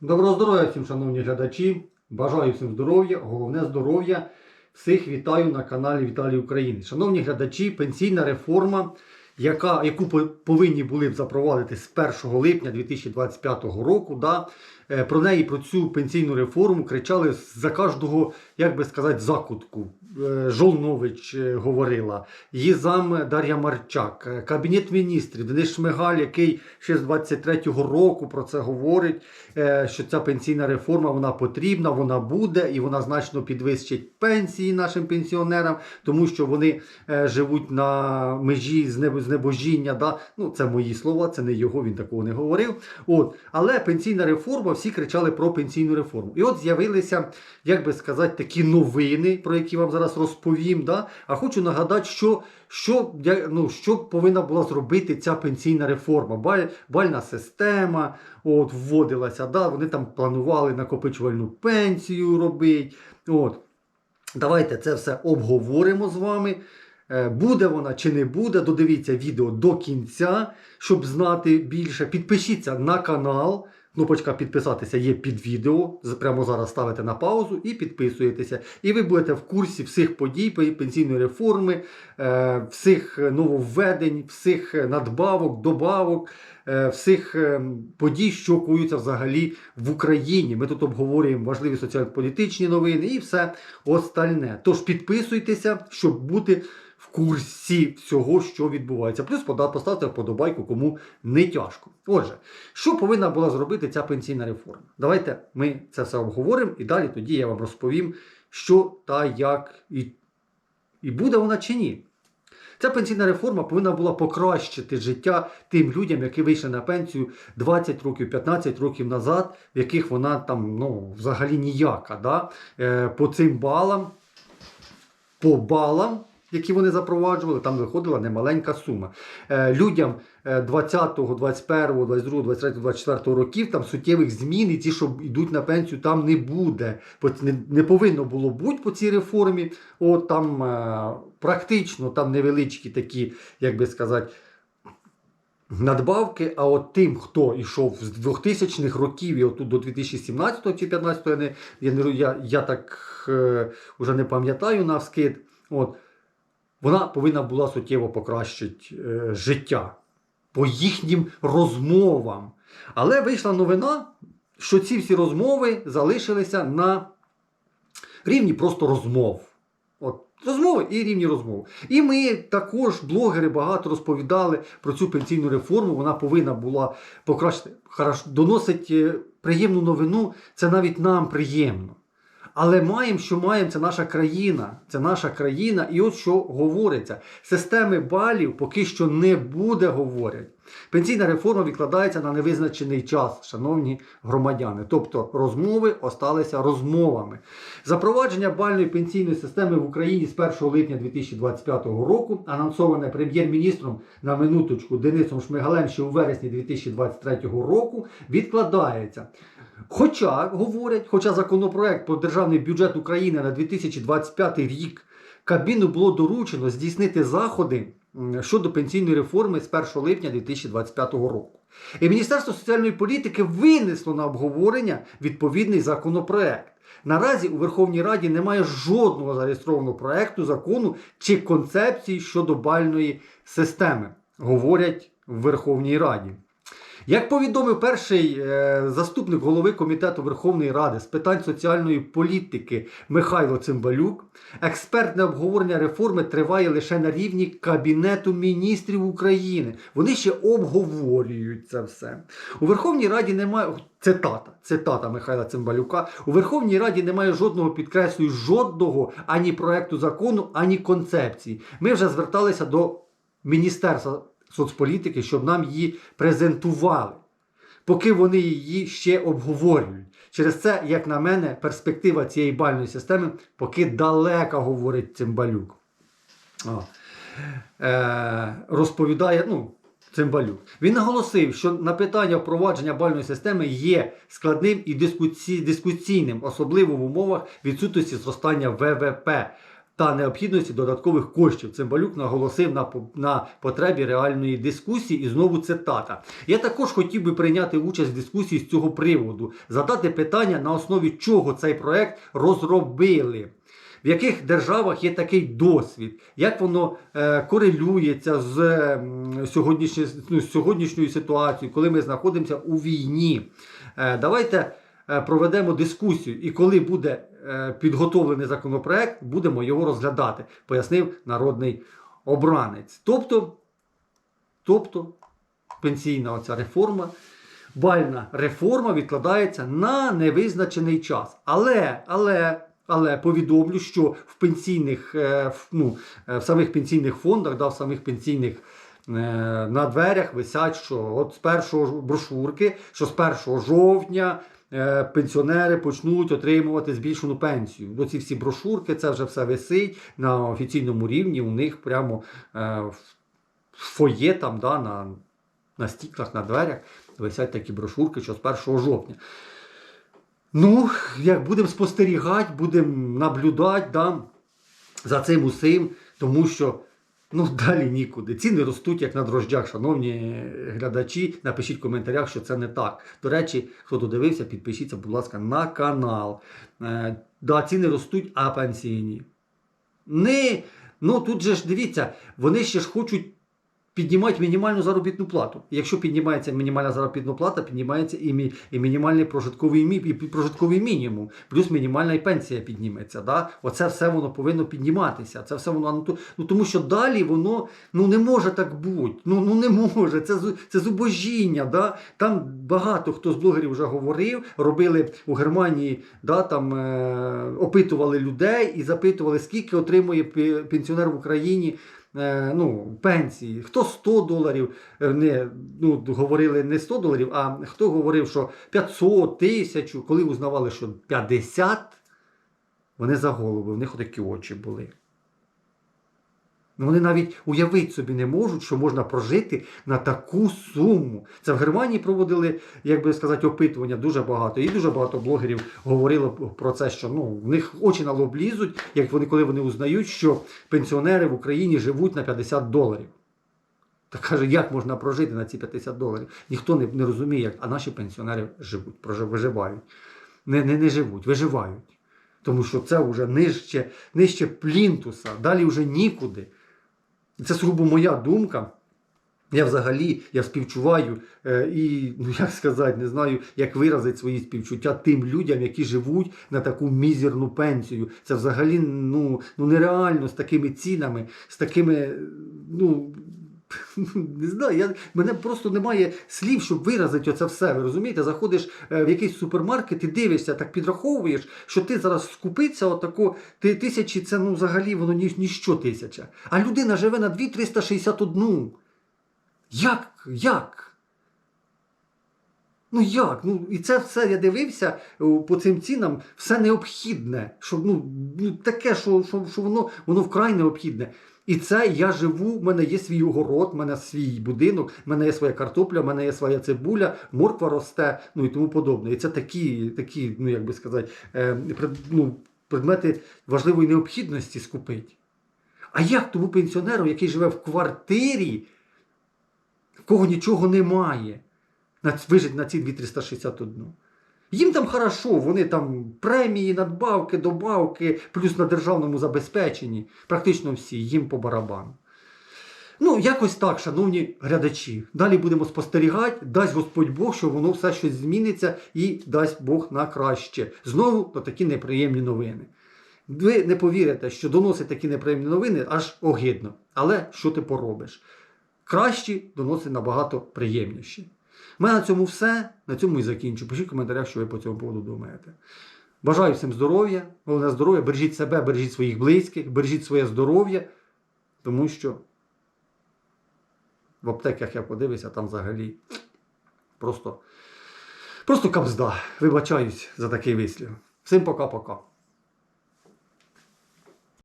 Доброго здоров'я всім, шановні глядачі. Бажаю всім здоров'я, головне здоров'я. Всіх вітаю на каналі Віталій України. Шановні глядачі, пенсійна реформа, яка, яку повинні були б запровадити з 1 липня 2025 року. Да, про неї, про цю пенсійну реформу кричали за кожного, як би сказати, закутку. Е, Жолнович е, говорила, її зам Дар'я Марчак, е, Кабінет міністрів, Денис Шмигаль, який ще з 23-го року про це говорить, е, що ця пенсійна реформа вона потрібна, вона буде і вона значно підвищить пенсії нашим пенсіонерам, тому що вони е, живуть на межі знебожіння. Да? Ну, це мої слова, це не його, він такого не говорив. От. Але пенсійна реформа, всі кричали про пенсійну реформу. І от з'явилися, як би сказати, такі новини, про які вам зараз розповім. Да? А хочу нагадати, що, що, ну, що повинна була зробити ця пенсійна реформа. Баль, бальна система от, вводилася. Да? Вони там планували накопичувальну пенсію робити. От. Давайте це все обговоримо з вами. Е, Буде вона чи не буде, додивіться відео до кінця, щоб знати більше. Підпишіться на канал. Кнопочка підписатися є під відео. Прямо зараз ставите на паузу і підписуєтеся. І ви будете в курсі всіх подій пенсійної реформи, е, всіх нововведень, всіх надбавок, добавок, е, всіх е, подій, що куються взагалі в Україні. Ми тут обговорюємо важливі соціально-політичні новини і все остальне. Тож підписуйтеся, щоб бути курсі всього, що відбувається. Плюс поставте вподобайку, кому не тяжко. Отже, що повинна була зробити ця пенсійна реформа? Давайте ми це все обговоримо і далі тоді я вам розповім, що та як і, і буде вона чи ні. Ця пенсійна реформа повинна була покращити життя тим людям, які вийшли на пенсію 20 років, 15 років назад, в яких вона там ну, взагалі ніяка. Да? Е, по цим балам, по балам, які вони запроваджували, там виходила немаленька сума. Е, людям е, 20, 21, 22, 23, 24 років там суттєвих змін, і ті, що йдуть на пенсію, там не буде. Не, повинно було бути по цій реформі. От там е, практично там невеличкі такі, як би сказати, надбавки, а от тим, хто йшов з 2000-х років і отут до 2017 чи 2015, я, не, я, я, так е, вже не пам'ятаю навскид, от, вона повинна була суттєво покращити е, життя по їхнім розмовам. Але вийшла новина, що ці всі розмови залишилися на рівні просто розмов. От, розмови і рівні розмови. І ми також, блогери, багато розповідали про цю пенсійну реформу. Вона повинна була покращити. Доносить е, приємну новину, це навіть нам приємно. Але маємо, що маємо, це наша країна. Це наша країна. І от що говориться: системи балів поки що не буде, говорять. Пенсійна реформа відкладається на невизначений час, шановні громадяни. Тобто розмови осталися розмовами. Запровадження бальної пенсійної системи в Україні з 1 липня 2025 року, анонсоване прем'єр-міністром на минуточку Денисом Шмигалем ще у вересні 2023 року, відкладається. Хоча говорять, хоча законопроект про державний бюджет України на 2025 рік Кабміну було доручено здійснити заходи щодо пенсійної реформи з 1 липня 2025 року. І Міністерство соціальної політики винесло на обговорення відповідний законопроект. Наразі у Верховній Раді немає жодного зареєстрованого проекту закону чи концепції щодо бальної системи, говорять в Верховній Раді. Як повідомив перший е, заступник голови комітету Верховної Ради з питань соціальної політики Михайло Цимбалюк, експертне обговорення реформи триває лише на рівні Кабінету міністрів України. Вони ще обговорюють це все. У Верховній Раді немає цитата, цитата Михайла Цимбалюка. У Верховній Раді немає жодного підкреслюю, жодного ані проекту закону, ані концепції. Ми вже зверталися до Міністерства соцполітики, щоб нам її презентували, поки вони її ще обговорюють. Через це, як на мене, перспектива цієї бальної системи поки далека, говорить Цимбалюк. О. Е, розповідає, ну, Цимбалюк. Він наголосив, що на питання впровадження бальної системи є складним і дискусій- дискусійним, особливо в умовах відсутності зростання ВВП. Та необхідності додаткових коштів. Цимбалюк наголосив на, на потребі реальної дискусії. І знову цитата. Я також хотів би прийняти участь в дискусії з цього приводу, задати питання, на основі чого цей проект розробили. В яких державах є такий досвід, як воно е, корелюється з, м, сьогоднішньо, ну, з сьогоднішньою ситуацією, коли ми знаходимося у війні? Е, давайте е, проведемо дискусію, і коли буде е, підготовлений законопроект, будемо його розглядати, пояснив народний обранець. Тобто, тобто пенсійна оця реформа, бальна реформа відкладається на невизначений час. Але, але, але повідомлю, що в пенсійних, е, ну, е, в самих пенсійних фондах, да, в самих пенсійних е, на дверях висять, що от з першого брошурки, що з 1 жовтня е, пенсіонери почнуть отримувати збільшену пенсію. Ну, ці всі брошурки, це вже все висить на офіційному рівні. У них прямо е, в фоє там, да, на, на стіклах, на дверях висять такі брошурки, що з 1 жовтня. Ну, як будемо спостерігати, будемо наблюдати да, за цим усім, тому що ну, далі нікуди. Ціни ростуть як на дрожджах, шановні глядачі. Напишіть в коментарях, що це не так. До речі, хто додивився, підпишіться, будь ласка, на канал. Е, да, ціни ростуть, а пенсійні. Не, ну тут же ж дивіться, вони ще ж хочуть піднімати мінімальну заробітну плату. Якщо піднімається мінімальна заробітна плата, піднімається і, мі, і мінімальний прожитковий, мі, і прожитковий мінімум, плюс мінімальна і пенсія підніметься. Да? Оце все воно повинно підніматися. Це все воно ну, ну тому що далі воно ну не може так бути. Ну, ну не може. Це це зубожіння. Да? Там багато хто з блогерів вже говорив, робили у Германії, да, там е, опитували людей і запитували, скільки отримує пенсіонер в Україні. Е, Ну, пенсії, хто 100 доларів, е, не, ну, говорили не 100 доларів, а хто говорив, що 500, тисячу, коли узнавали, що 50, вони за голову, в них отакі очі були. Вони навіть уявити собі не можуть, що можна прожити на таку суму. Це в Германії проводили, як би сказати, опитування дуже багато. І дуже багато блогерів говорило про це, що ну, в них очі на лоб лізуть, як вони, коли вони узнають, що пенсіонери в Україні живуть на 50 доларів. Та каже, як можна прожити на ці 50 доларів? Ніхто не, не розуміє, як, а наші пенсіонери живуть, прожив- виживають. Не, не, не живуть, виживають. Тому що це вже нижче, нижче плінтуса, далі вже нікуди. Це сугубо моя думка. Я взагалі я співчуваю е, і, ну як сказати, не знаю, як виразити свої співчуття тим людям, які живуть на таку мізерну пенсію. Це взагалі ну, ну нереально з такими цінами, з такими, ну. Не знаю, я, мене просто немає слів, щоб виразити оце все. Ви розумієте? Заходиш е, в якийсь супермаркет і дивишся, так підраховуєш, що ти зараз скупиться отако, ти тисячі, це ну взагалі воно ні, ніщо тисяча. А людина живе на 2,361. Як? Як? Ну як? Ну і це все я дивився по цим цінам, все необхідне. Що, ну, ну, таке, що, що, що воно, воно вкрай необхідне. І це я живу, в мене є свій огород, в мене свій будинок, в мене є своя картопля, в мене є своя цибуля, морква росте, ну і тому подобне. І це такі, такі ну як би сказати, е, ну, предмети важливої необхідності скупити. А як тому пенсіонеру, який живе в квартирі, в кого нічого немає, вижить на ці 2361? Їм там хорошо, вони там премії, надбавки, добавки, плюс на державному забезпеченні. Практично всі, їм по барабану. Ну, якось так, шановні глядачі. Далі будемо спостерігати, дасть Господь Бог, що воно все щось зміниться і дасть Бог на краще. Знову на такі неприємні новини. Ви не повірите, що доносить такі неприємні новини аж огидно. Але що ти поробиш? Кращі доносить набагато приємніші. У мене на цьому все. На цьому і закінчу. Пишіть в коментарях, що ви по цьому поводу думаєте. Бажаю всім здоров'я, головне здоров'я, бережіть себе, бережіть своїх близьких, бережіть своє здоров'я, тому що в аптеках я подивився, там взагалі просто, просто капзда. Вибачаюсь за такий вислів. Всім пока-пока.